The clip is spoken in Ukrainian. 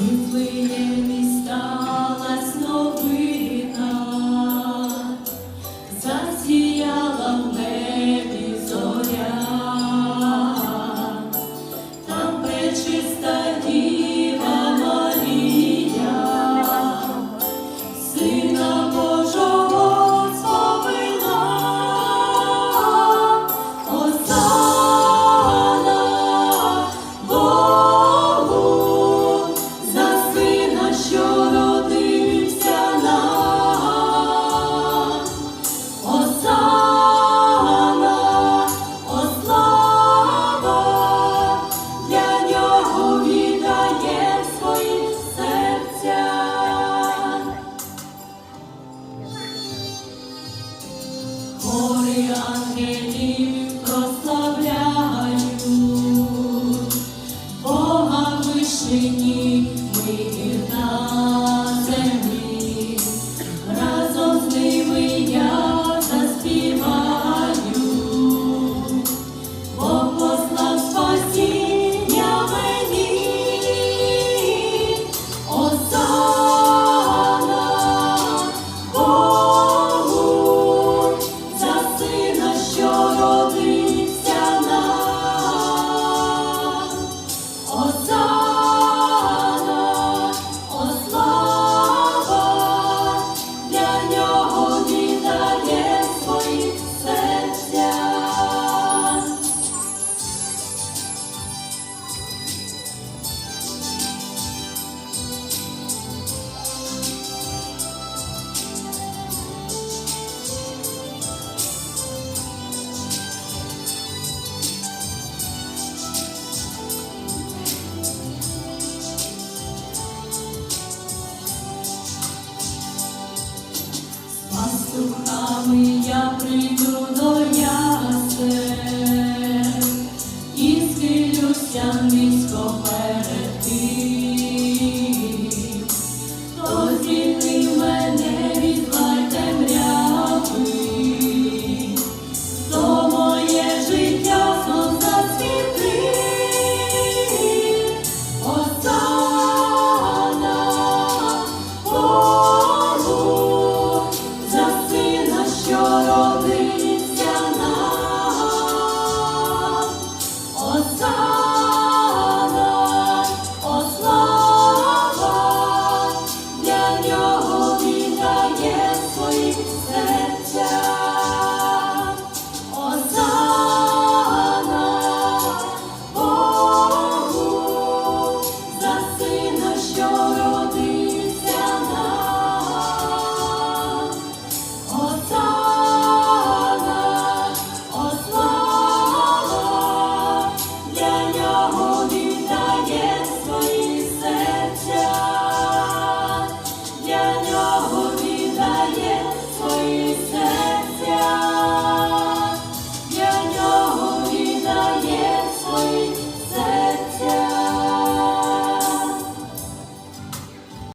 виплиє мій сталась новий. гори ангелів прославляють, Бога вишені ми. а з духами я прийду до ясен і схилюся низько.